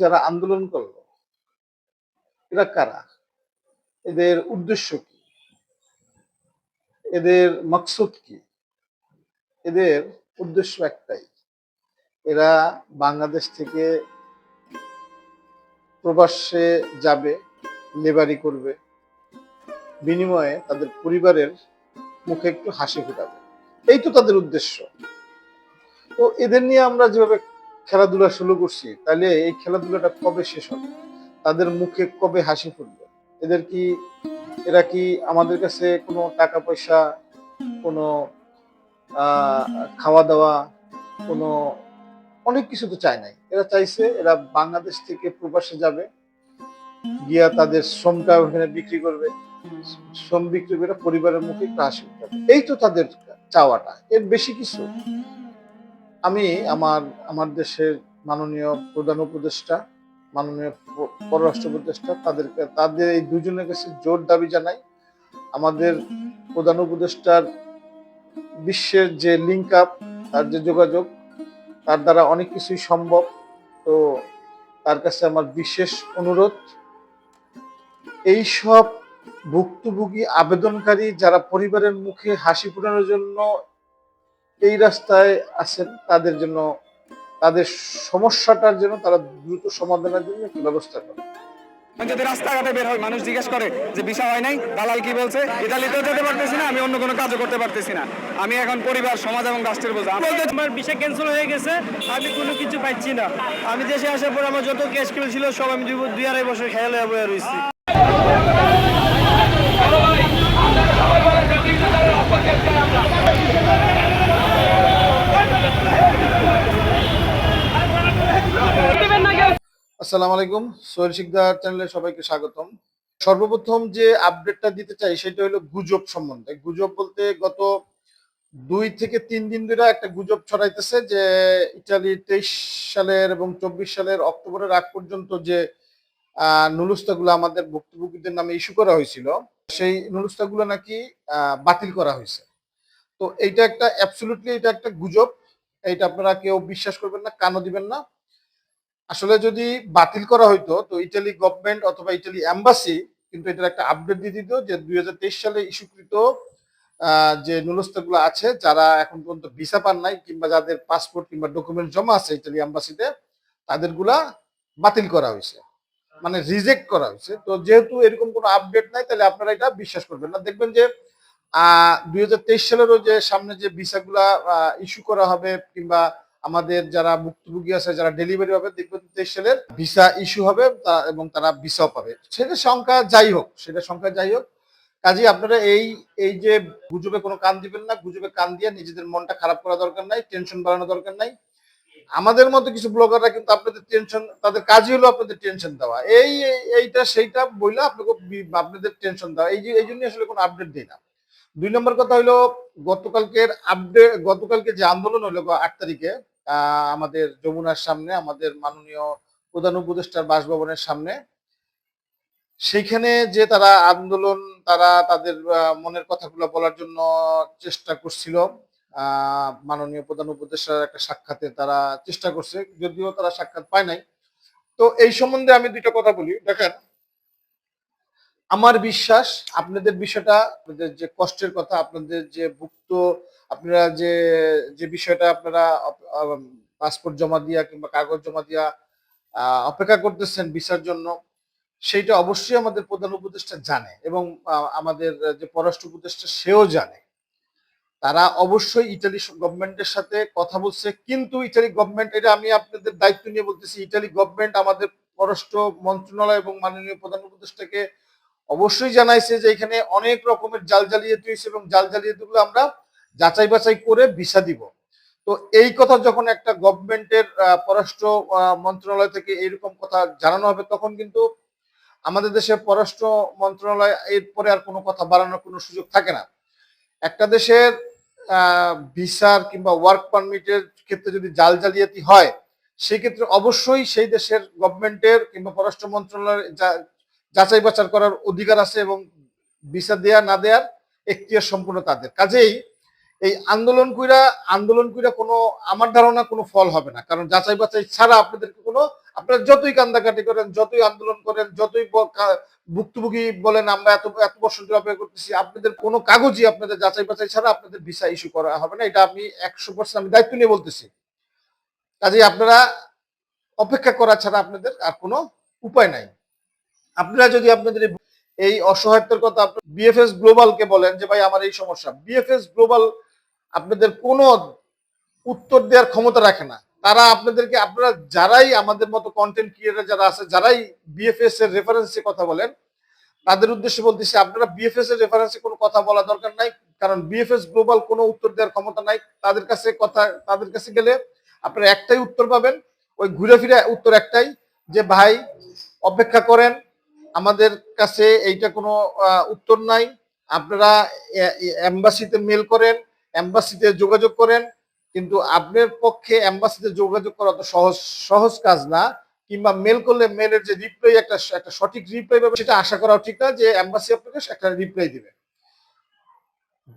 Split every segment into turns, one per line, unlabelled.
যারা আন্দোলন করল, এরা কারা? এদের উদ্দেশ্য কি? এদের মকসুদ কি? এদের উদ্দেশ্য একটাই, এরা বাংলাদেশ থেকে প্রবাসে যাবে লেবারি করবে, বিনিময়ে তাদের পরিবারের মুখে একটু হাসি ফোটাবে। এই তো তাদের উদ্দেশ্য। তো এদের নিয়ে আমরা যেভাবে খেলাধুলা শুরু করছি, তাহলে এই খেলাধুলাটা কবে শেষ হবে? তাদের মুখে কবে হাসি ফুটবে? এদের কি, এরা কি আমাদের কাছে কোনো টাকা পয়সা, কোনো খাওয়া দাওয়া, কোনো, অনেক কিছু তো চায় নাই। এরা চাইছে এরা বাংলাদেশ থেকে প্রবাসে যাবে, গিয়া তাদের শ্রমটা ওখানে বিক্রি করবে। শ্রম বিক্রি করে পরিবারের মুখে একটু হাসি এই তো তাদের চাওয়াটা। এর বেশি কিছু? আমি আমার আমার দেশের মাননীয় প্রধান উপদেষ্টা, মাননীয় পররাষ্ট্র উপদেষ্টা, তাদেরকে, তাদের এই দুজনের কাছে জোর দাবি জানাই। আমাদের প্রধান উপদেষ্টার বিশ্বের যে লিঙ্ক আপ তার যে যোগাযোগ, তার দ্বারা অনেক কিছুই সম্ভব। তো তার কাছে আমার বিশেষ অনুরোধ, এই সব ভুক্তভোগী আবেদনকারী যারা পরিবারের মুখে হাসি ফোটানোর জন্য এই রাস্তায় আছেন, তাদের জন্য, তাদের সমস্যাটার জন্য তারা দ্রুত সমাধানের জন্য একটু ব্যবস্থা করে।
যদি রাস্তাঘাটে বের হয়, মানুষ জিজ্ঞেস করে যে, ভিসা হয় নাই? দালাল কি বলছে? ইতালিতেও যেতে পারতেছি না, আমি অন্য কোনো কাজও করতে পারতেছি না। আমি এখন পরিবার, সমাজ এবং রাষ্ট্রের বোঝা। বলতে
আমার ভিসা ক্যান্সেল হয়ে গেছে, আমি কোনো কিছু পাচ্ছি না। আমি দেশে আসার পর আমার যত কেবল ছিল, সব আমি দুই আড়াই বছর খেয়াল হয়ে রয়েছি
আসসালামু আলাইকুম। সোহেল শিকদার চ্যানেলে সবাইকে স্বাগতম। সর্বপ্রথম যে আপডেটটা দিতে চাই, সেটা হলো গুজব সম্বন্ধে। গুজব বলতে গত দুই থেকে তিন দিন ধরে একটা গুজব ছড়াইতেছে যে, ইটালি তেইশ সালের এবং চব্বিশ সালের অক্টোবরের আগ পর্যন্ত যে নুলুস্তাগুলো আমাদের ভুক্তভোগীদের নামে ইস্যু করা হয়েছিল, সেই নুলুস্তাগুলো নাকি বাতিল করা হয়েছে। তো এইটা একটা অ্যাবসলুটলি এটা একটা গুজব। এইটা আপনারা কেউ বিশ্বাস করবেন না, কানও দিবেন না। আসলে যদি বাতিল করা হইতো, তো ইটালি গভর্নমেন্ট অথবা ইটালি এম্বাসি কিন্তু এটার একটা আপডেট দিয়ে দিত যে দুই সালে ইস্যুকৃত যে নুলস্তাগুলো আছে, যারা এখন পর্যন্ত ভিসা পান নাই কিংবা যাদের পাসপোর্ট কিংবা ডকুমেন্ট জমা আছে ইটালি এম্বাসিতে তাদেরগুলা বাতিল করা হয়েছে মানে রিজেক্ট করা হয়েছে তো যেহেতু এরকম কোনো আপডেট নাই, তাহলে আপনারা এটা বিশ্বাস করবেন না। দেখবেন যে দুই সালেরও যে সামনে যে ভিসাগুলা ইস্যু করা হবে কিংবা আমাদের যারা ভুক্তভোগী আছে, যারা ডেলিভারি হবে, দেখবেন তেইশ সালের ভিসা ইস্যু হবে এবং তারা ভিসাও পাবে। সেটা সংখ্যা যাই হোক সেটা সংখ্যা যাই হোক কাজে আপনারা এই এই যে গুজবে কোনো কান দিবেন না, গুজবে কান দিয়ে নিজেদের মনটা খারাপ করা দরকার নাই টেনশন বাড়ানো দরকার নাই। আমাদের মতো কিছু ব্লগাররা কিন্তু আপনাদের টেনশন তাদের কাজই হলো আপনাদের টেনশন দেওয়া। এই এই- এইটা, সেইটা বইলে আপনাকে আপনাদের টেনশন দেওয়া। এই যে, এই জন্য আসলে কোনো আপডেট দেয় না। দুই নম্বর কথা হলো গতকালকের আপডেট গতকালকে যে আন্দোলন হলো আট তারিখে আমাদের যমুনার সামনে, আমাদের মাননীয় প্রধান উপদেষ্টার বাসভবনের সামনে, সেইখানে যে তারা আন্দোলন, তারা তাদের মনের কথাগুলো বলার জন্য চেষ্টা করছিল মাননীয় প্রধান উপদেষ্টার একটা সাক্ষাতে তারা চেষ্টা করছে, যদিও তারা সাক্ষাৎ পায় নাই। তো এই সম্বন্ধে আমি দুইটা কথা বলি। দেখেন আমার বিশ্বাস, আপনাদের বিষয়টা, আপনাদের যে কষ্টের কথা, আপনাদের যে ভুক্ত, আপনারা যে যে বিষয়টা আপনারা পাসপোর্ট জমা দিয়া কিংবা কাগজ জমা দিয়া অপেক্ষা করতেছেন ভিসার জন্য, সেইটা অবশ্যই আমাদের প্রধান উপদেষ্টা জানে এবং আমাদের যে পররাষ্ট্র উপদেষ্টা সেও জানে। তারা অবশ্যই ইটালি গভর্নমেন্টের সাথে কথা বলছে, কিন্তু ইটালি গভর্নমেন্ট, এটা আমি আপনাদের দায়িত্ব নিয়ে বলতেছি, ইটালি গভর্নমেন্ট আমাদের পররাষ্ট্র মন্ত্রণালয় এবং মাননীয় প্রধান উপদেষ্টাকে অবশ্যই জানাইছে যে এখানে অনেক রকমের জাল জালিয়াতি হয়েছে এবং জাল জালিয়াতিগুলো আমরা যাচাই বাছাই করে ভিসা দিব। তো এই কথা যখন একটা গভর্নমেন্টের পররাষ্ট্র মন্ত্রণালয় থেকে এরকম কথা জানানো হবে, তখন কিন্তু আমাদের দেশের পররাষ্ট্র মন্ত্রণালয় এরপরে আর কোনো কথা বাড়ানোর কোনো সুযোগ থাকে না। একটা দেশের ভিসার কিংবা ওয়ার্ক পারমিটের ক্ষেত্রে যদি জাল জালিয়াতি হয় সেই ক্ষেত্রে অবশ্যই সেই দেশের গভর্নমেন্টের কিংবা পররাষ্ট্র মন্ত্রণালয়ের যাচাই বাছাই করার অধিকার আছে এবং ভিসা দেয়া না দেয়ার এখতিয়ার সম্পূর্ণ তাদের। কাজেই এই আন্দোলন কইরা আন্দোলন কইরা কোনো, আমার ধারণা কোনো ফল হবে না। কারণ যাচাই বাছাই ছাড়া আপনাদেরকে কোনো, আপনারা যতই কান্দাকাটি করেন, যতই আন্দোলন করেন, যতই ভুক্তভোগী বলেন, আমরা এত এত বছর ধরে অপেক্ষা করতেছি, আপনাদের কোনো কাগজই আপনাদের যাচাই বাছাই ছাড়া আপনাদের ভিসা ইস্যু করা হবে না। এটা আমি একশো পার্সেন্ট আমি দায়িত্ব নিয়ে বলতেছি। কাজেই আপনারা অপেক্ষা করা ছাড়া আপনাদের আর কোনো উপায় নাই। আপনারা যদি আপনাদের এই- অসহায়তার কথা বিএফএস গ্লোবালকে বলেন যে, ভাই, আমার এই সমস্যা। বিএফএস গ্লোবাল আপনাদের কোনো উত্তর দেওয়ার ক্ষমতা রাখে না। তারা আপনাদেরকে, আপনারা যারাই আমাদের মতো কন্টেন্ট ক্রিয়েটার যারা আছে, যারাই বিএফএস এর রেফারেন্সে কথা বলেন, তাদের উদ্দেশ্যে বলতেছি, আপনারা বিএফএস এর রেফারেন্সে কোনো কথা বলা দরকার নাই, কারণ বিএফএস গ্লোবাল কোনো উত্তর দেওয়ার ক্ষমতা নাই। তাদের কাছে কথা, তাদের কাছে গেলে আপনারা একটাই উত্তর পাবেন, ওই ঘুরে ফিরে উত্তর একটাই যে, ভাই, অপেক্ষা করেন আমাদের কাছে এইটা কোনো উত্তর নাই। আপনারা এম্বাসিতে মেল করেন, এম্বাসিতে যোগাযোগ করেন, কিন্তু আপনার পক্ষে এম্বাসিতে যোগাযোগ করা তো সহজ সহজ কাজ না। কিংবা মেল করলে মেলের যে রিপ্লাই একটা একটা সঠিক রিপ্লাই পাবে সেটা আশা করাও ঠিক না যে এম্বাসি আপনাকে একটা রিপ্লাই দিবে।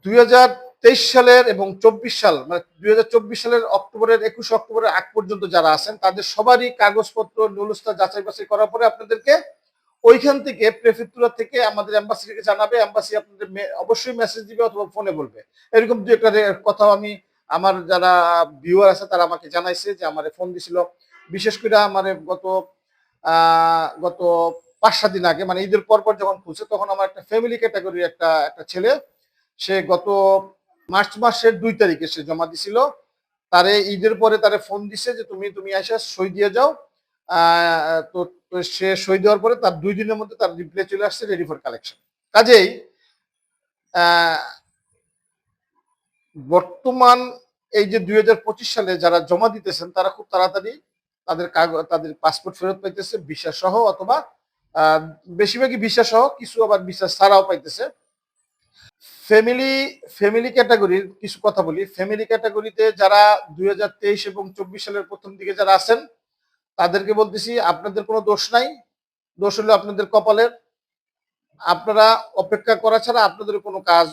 দুই হাজার তেইশ সালের এবং চব্বিশ সাল মানে দুই হাজার চব্বিশ সালের অক্টোবরের, একুশ অক্টোবরের আগ পর্যন্ত যারা আছেন, তাদের সবারই কাগজপত্র, নুলস্তা যাচাই বাছাই করার পরে আপনাদেরকে ওইখান থেকে প্রেফেক্টুরা থেকে আমাদের এম্বাসিকে জানাবে এম্বাসি আপনাদের অবশ্যই মেসেজ দিবে অথবা ফোনে বলবে। এরকম দু একটা কথাও আমি, আমার যারা ভিউয়ার আছে তারা আমাকে জানাইছে যে আমার ফোন দিছিল। বিশেষ করে আমার গত গত পাঁচ সাত দিন আগে মানে ঈদের পর পর যখন খুলছে, তখন আমার একটা ফ্যামিলি ক্যাটাগরির একটা একটা ছেলে, সে গত মার্চ মাসের দুই তারিখে সে জমা দিছিল। তারে ঈদের পরে তারে ফোন দিছে যে, তুমি তুমি আসা সই দিয়ে যাও। তো সে সই দেওয়ার পরে তার দুই দিনের মধ্যে তার রিপ্লাই চলে আসছে রেডি ফর কালেকশন কাজেই বর্তমান এই যে দুই হাজার পঁচিশ সালে যারা জমা দিতেছেন, তারা খুব তাড়াতাড়ি তাদের কাগজ তাদের পাসপোর্ট ফেরত পাইতেছে ভিসা সহ অথবা বেশিরভাগই ভিসা সহ, কিছু আবার ভিসা ছাড়াও পাইতেছে। ফ্যামিলি ফ্যামিলি ক্যাটাগরির কিছু কথা বলি। ফ্যামিলি ক্যাটাগরিতে যারা দুই হাজার তেইশ এবং চব্বিশ সালের প্রথম দিকে যারা আছেন তাদেরকে বলতেছি, আপনাদের কোনো দোষ নাই। দোষ হলো আপনাদের কপালের। আপনারা অপেক্ষা করা ছাড়া আপনাদের কোনো কাজ,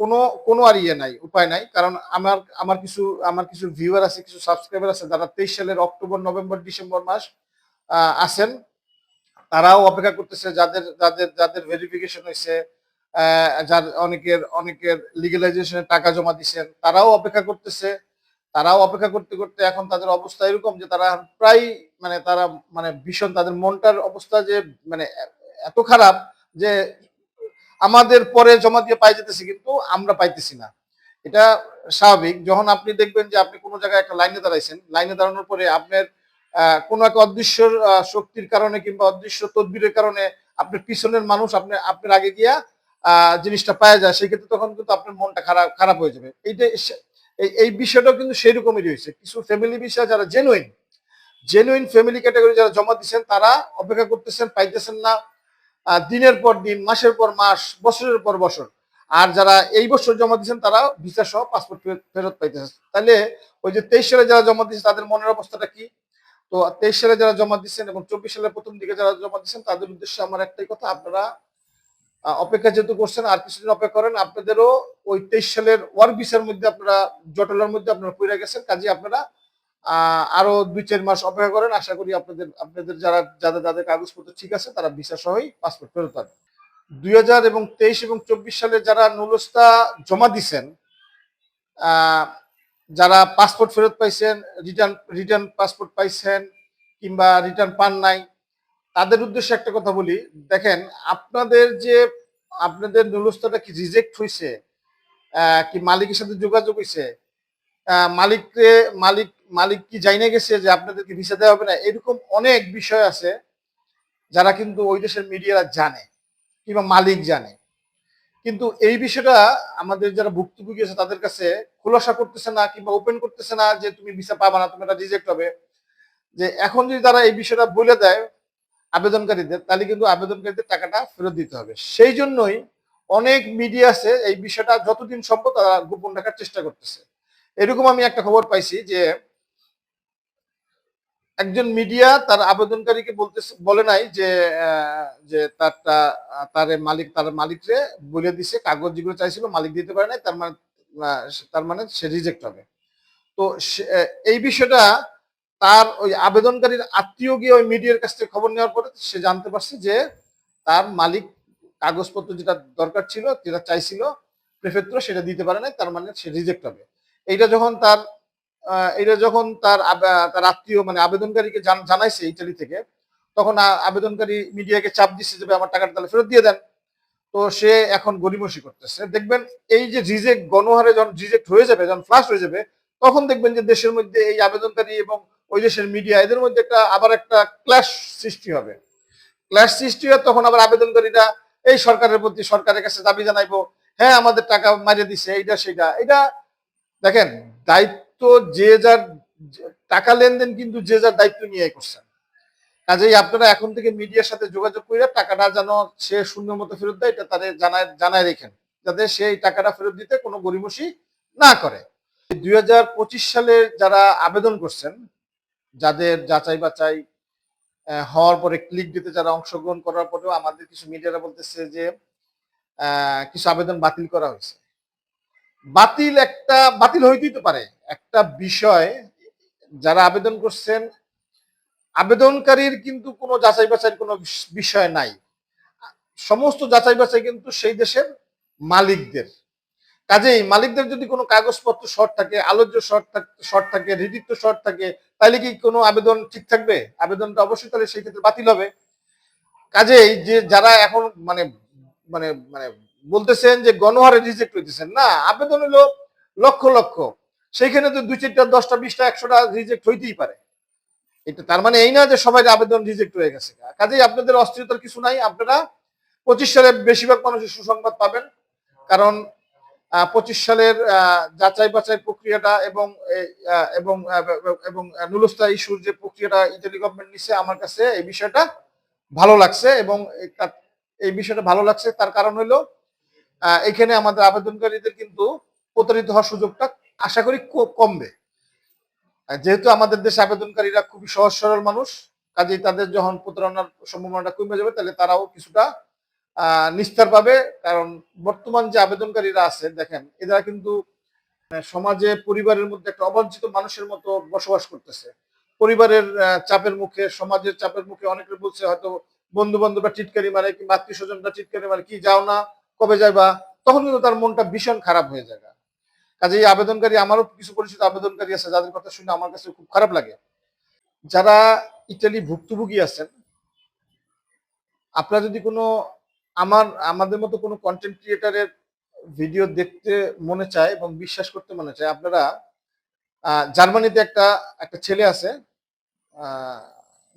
কোনো কোনো আর ইয়ে নাই, উপায় নাই। কারণ আমার আমার কিছু আমার কিছু ভিউয়ার আছে, কিছু সাবস্ক্রাইবার আছে, যারা তেইশ সালের অক্টোবর, নভেম্বর, ডিসেম্বর মাস আছেন। তারাও অপেক্ষা করতেছে, যাদের যাদের যাদের ভেরিফিকেশন হয়েছে যার অনেকের অনেকের লিগালাইজেশনের টাকা জমা দিচ্ছেন তারাও অপেক্ষা করতেছে। তারাও অপেক্ষা করতে করতে এখন তাদের অবস্থা এরকম যে তারা প্রায় মানে তারা মানে ভীষণ তাদের মনটার অবস্থা যে মানে এত খারাপ যে আমাদের পরে জমা দিয়ে পাই যেতেছি কিন্তু আমরা পাইতেছি না। এটা স্বাভাবিক। যখন আপনি দেখবেন যে আপনি কোনো জায়গায় একটা লাইনে দাঁড়াইছেন, লাইনে দাঁড়ানোর পরে আপনার কোনো একটা অদৃশ্য শক্তির কারণে কিংবা অদৃশ্য তদবিরের কারণে আপনার পিছনের মানুষ আপনি, আপনার আগে গিয়া জিনিসটা পাওয়া যায় সেক্ষেত্রে তখন কিন্তু আপনার মনটা খারাপ খারাপ হয়ে যাবে। এইটা এই বিষয়টাও কিন্তু সেই রকমই রয়েছে। কিছু ফ্যামিলি বিষয় যারা জেনুইন জেনুইন ফ্যামিলি ক্যাটাগরি যারা জমা দিচ্ছেন তারা অপেক্ষা করতেছেন, পাইতেছেন না। দিনের পর দিন, মাসের পর মাস, বছরের পর বছর। আর যারা এই বছর জমা দিচ্ছেন তারা ভিসা সহ পাসপোর্ট ফেরত পাইতেছে তাহলে ওই যে তেইশ সালে যারা জমা দিচ্ছে তাদের মনের অবস্থাটা কি? তো তেইশ সালে যারা জমা দিচ্ছেন এবং চব্বিশ সালের প্রথম দিকে যারা জমা দিচ্ছেন তাদের উদ্দেশ্যে আমার একটাই কথা, আপনারা অপেক্ষা যেহেতু করছেন, আর কিছুদিন অপেক্ষা করেন, আপনাদেরও ওই তেইশ সালের ওয়ার্ক ভিসার মধ্যে আপনারা, জটলার মধ্যে আপনারা পড়ে গেছেন। কাজে আপনারা আরও দুই, চার মাস অপেক্ষা করেন। আশা করি আপনাদের আপনাদের যারা, যাদের যাদের কাগজপত্র ঠিক আছে, তারা ভিসা সহই পাসপোর্ট ফেরত পাবে। দুই হাজার এবং তেইশ এবং চব্বিশ সালে যারা নুলস্তা জমা দিছেন যারা পাসপোর্ট ফেরত পাইছেন রিটার্ন রিটার্ন পাসপোর্ট পাইছেন, কিংবা রিটার্ন পান নাই, তাদের উদ্দেশ্যে একটা কথা বলি। দেখেন, আপনাদের যে, আপনাদের নুলস্তাটা কি রিজেক্ট হয়েছে কি মালিকের সাথে যোগাযোগ হয়েছে মালিককে, মালিক মালিক কি জাইনে গেছে যে আপনাদেরকে ভিসা দেওয়া হবে না? এরকম অনেক বিষয় আছে যারা কিন্তু ওই দেশের মিডিয়ারা জানে কিংবা মালিক জানে। কিন্তু এই বিষয়টা আমাদের যারা ভুক্তভোগী আছে তাদের কাছে খোলাসা করতেছে না কিংবা ওপেন করতেছে না যে তুমি ভিসা পাবা না, তুমি এটা রিজেক্ট হবে। যে এখন যদি তারা এই বিষয়টা বলে দেয় আবেদনকারীদের, তাহলে কিন্তু আবেদনকারীদের টাকাটা ফেরত দিতে হবে। সেই জন্যই অনেক মিডিয়া আছে এই বিষয়টা যতদিন সম্ভব তারা গোপন রাখার চেষ্টা করতেছে। এরকম আমি একটা খবর পাইছি যে একজন মিডিয়া তার আবেদনকারীকে বলতে বলে নাই যে যে তারটা তার মালিক, তার মালিকরে বলে দিছে, কাগজ যেগুলো চাইছিল মালিক দিতে পারে নাই, তার মানে তার মানে সে রিজেক্ট হবে। তো এই বিষয়টা তার ওই আবেদনকারীর আত্মীয় গিয়ে ওই মিডিয়ার কাছ থেকে খবর নেওয়ার পরে সে জানতে পারছে যে তার মালিক কাগজপত্র যেটা দরকার ছিল, যেটা চাইছিল প্রেফেক্টর সেটা দিতে পারে নাই, তার মানে সে রিজেক্ট হবে। এইটা যখন তার এটা যখন তার তার আত্মীয় মানে আবেদনকারীকে জান- জানাইছে ইটালি থেকে, তখন আবেদনকারী মিডিয়াকে চাপ দিচ্ছে যে আমার টাকাটা তাহলে ফেরত দিয়ে দেন। তো সে এখন গরিমসি করতেছে। দেখবেন এই যে রিজেক্ট, গণহারে যখন রিজেক্ট হয়ে যাবে, যখন ফ্লাশ হয়ে যাবে, তখন দেখবেন যে, দেশের মধ্যে এই আবেদনকারী এবং ওই দেশের মিডিয়া এদের মধ্যে একটা, আবার একটা ক্ল্যাশ সৃষ্টি হবে। ক্ল্যাশ সৃষ্টি হয় তখন আবার আবেদনকারীরা, এই সরকারের প্রতি, সরকারের কাছে দাবি জানাইবো। হ্যাঁ আমাদের টাকা মারিয়ে দিছে এইটা সেটা এটা দেখেন, দায়িত্ব যে যার টাকা লেনদেন কিন্তু যে যার দায়িত্ব নিয়ে করছেন কাজেই আপনারা এখন থেকে মিডিয়ার সাথে যোগাযোগ করে টাকাটা যেন সে শূন্য মতো ফেরত দেয় এটা তাদের জানায় জানায় রেখেন। যাতে সেই টাকাটা ফেরত দিতে কোনো গরিমসি না করে। দুই হাজার পঁচিশ সালে যারা আবেদন করছেন যাদের যাচাই আহ, হওয়ার পরে ক্লিক দিতে যারা অংশগ্রহণ করার পরেও আমাদের কিছু মিডিয়ারা বলতেছে যে কিছু আবেদন বাতিল করা হয়েছে। বাতিল একটা বাতিল হইতেই তো পারে। একটা বিষয়, যারা আবেদন করছেন, আবেদনকারীর কিন্তু কোনো যাচাই বাছাইয়ের কোনো বিষ- বিষয় নাই। সমস্ত যাচাই বাছাই কিন্তু সেই দেশের মালিকদের। কাজেই মালিকদের যদি কোনো কাগজপত্র শর্ট থাকে, আলোচ্য শর্ট শর্ট থাকে হৃদিত্ব শর্ট থাকে তাহলে কি কোনো আবেদন ঠিক থাকবে? আবেদনটা অবশ্যই তাহলে সেই ক্ষেত্রে বাতিল হবে। কাজেই যে যারা এখন মানে মানে মানে বলতেছেন যে গণহারে রিজেক্ট হইতেছেন, না, আবেদন হলো লক্ষ লক্ষ। সেইখানে তো দুই চারটা, দশটা, বিশটা, একশোটা রিজেক্ট হইতেই পারে। এটা তার মানে এই না যে সবাই আবেদন রিজেক্ট হয়ে গেছে। কাজেই আপনাদের অস্থিরতার কিছু নাই, আপনারা পঁচিশ সালে বেশিরভাগ মানুষের সুসংবাদ পাবেন। কারণ পঁচিশ সালের যাচাই বাছাই প্রক্রিয়াটা এবং এবং এবং নুলস্তা ইস্যুর যে প্রক্রিয়াটা ইতালি গভর্নমেন্ট নিচ্ছে আমার কাছে এই বিষয়টা ভালো লাগছে এবং এই বিষয়টা ভালো লাগছে। তার কারণ হলো এখানে আমাদের আবেদনকারীদের কিন্তু প্রতারিত হওয়ার সুযোগটা আশা করি ক- কমবে। যেহেতু আমাদের দেশে আবেদনকারীরা খুবই সহজ সরল মানুষ, কাজেই তাদের যখন প্রতারণার সম্ভাবনাটা কমে যাবে, তাহলে তারাও কিছুটা নিস্তার পাবে। কারণ বর্তমান যে আবেদনকারীরা আছে, দেখেন, এরা কিন্তু সমাজে পরিবারের মধ্যে একটা অবাঞ্ছিত মানুষের মতো বসবাস করতেছে। পরিবারের চাপের মুখে, সমাজের চাপের মুখে অনেকে বলছে হয়তো বন্ধু বান্ধবরা টিটকারি মারে কিংবা আত্মীয় স্বজনরা টিটকারি মারে, কি যাও না? কবে যাইবা? তখন কিন্তু তার মনটা ভীষণ খারাপ হয়ে যায়। কাজে এই আবেদনকারী আমারও কিছু পরিচিত আবেদনকারী আছে, যাদের কথা শুনে আমার কাছে খুব খারাপ লাগে। যারা ইটালি ভুক্তভোগী আছেন, আপনারা যদি কোনো আমার, আমাদের মতো কোনো কন্টেন্ট ক্রিয়েটারের ভিডিও দেখতে মনে চায় এবং বিশ্বাস করতে মনে চায়, আপনারা জার্মানিতে একটা একটা ছেলে আছে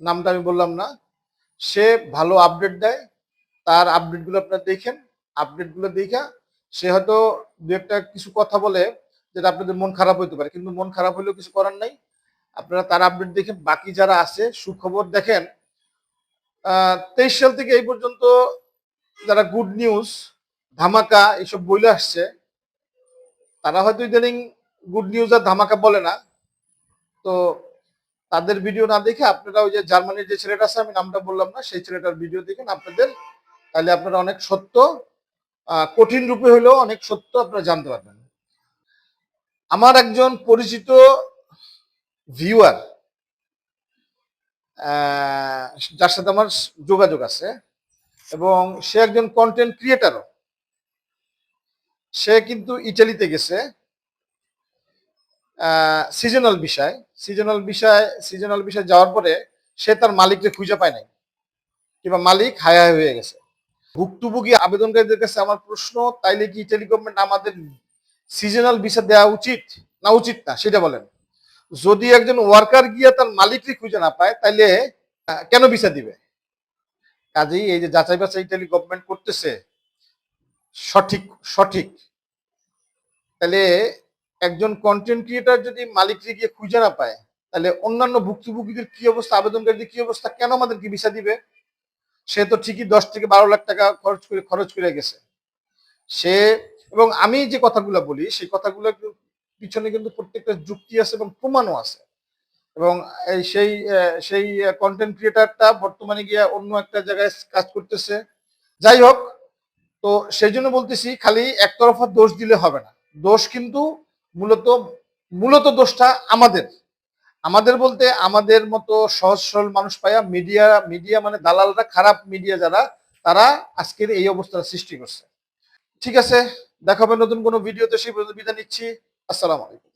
নামটা আমি বললাম না, সে ভালো আপডেট দেয়, তার আপডেটগুলো আপনারা দেখেন আপডেটগুলো দেখা সে হয়তো দু একটা কিছু কথা বলে যেটা আপনাদের মন খারাপ হইতে পারে, কিন্তু মন খারাপ হলেও কিছু করার নাই। আপনারা তার আপডেট দেখে বাকি যারা আছে, সুখবর দেখেন তেইশ সাল থেকে এই পর্যন্ত যারা গুড নিউজ ধামাকা এইসব বইলে আসছে, তারা হয়তো ইদানিং গুড নিউজ আর ধামাকা বলে না। তো তাদের ভিডিও না দেখে আপনারা ওই যে জার্মানির যে ছেলেটা আছে, আমি নামটা বললাম না, সেই ছেলেটার ভিডিও দেখেন আপনাদের। তাহলে আপনারা অনেক সত্য কঠিন রূপে হলেও অনেক সত্য আপনারা জানতে পারবেন। আমার একজন পরিচিত ভিউয়ার যার সাথে আমার যোগাযোগ আছে এবং সে একজন কন্টেন্ট ক্রিয়েটারও সে কিন্তু ইটালিতে গেছে সিজনাল বিষয় সিজনাল বিষয় সিজনাল বিষয় যাওয়ার পরে সে তার মালিককে খুঁজে পায় নাই, কিংবা মালিক হায় হায় গেছে। ভুক্তভোগী আবেদনকারীদের কাছে আমার প্রশ্ন, তাইলে কি ইটালি গভর্নমেন্ট আমাদের সিজনাল ভিসা দেওয়া উচিত? না উচিত না, সেটা বলেন। যদি একজন ওয়ার্কার গিয়ে তার মালিককে খুঁজে না পায়, তাইলে কেন ভিসা দিবে? কাজেই এই যে যাচাই বাছাই ইটালি গভর্নমেন্ট করতেছে, সঠিক সঠিক। তাহলে একজন কন্টেন্ট ক্রিয়েটার যদি মালিককে গিয়ে খুঁজে না পায় তাহলে অন্যান্য ভুক্তভোগীদের কি অবস্থা, আবেদনকারীদের কি অবস্থা, কেন আমাদেরকে ভিসা দিবে? সে তো ঠিকই দশ থেকে বারো লাখ টাকা খরচ করে খরচ করে গেছে। সে এবং আমি যে কথাগুলো বলি, সেই কথাগুলো পিছনে কিন্তু প্রত্যেকটা যুক্তি আছে এবং প্রমাণও আছে। এবং এই সেই সেই কন্টেন্ট ক্রিয়েটারটা বর্তমানে গিয়ে অন্য একটা জায়গায় কাজ করতেছে। যাই হোক, তো সেই জন্য বলতেছি, খালি একতরফা দোষ দিলে হবে না। দোষ কিন্তু মূলত মূলত দোষটা আমাদের। আমাদের বলতে আমাদের মতো সহজ সরল মানুষ পাইয়া মিডিয়া মিডিয়া মানে দালালরা, খারাপ মিডিয়া যারা, তারা আজকের এই অবস্থার সৃষ্টি করছে। ঠিক আছে, দেখাবে নতুন কোনো ভিডিওতে সেই বিদায় নিচ্ছি। আসসালামু আলাইকুম।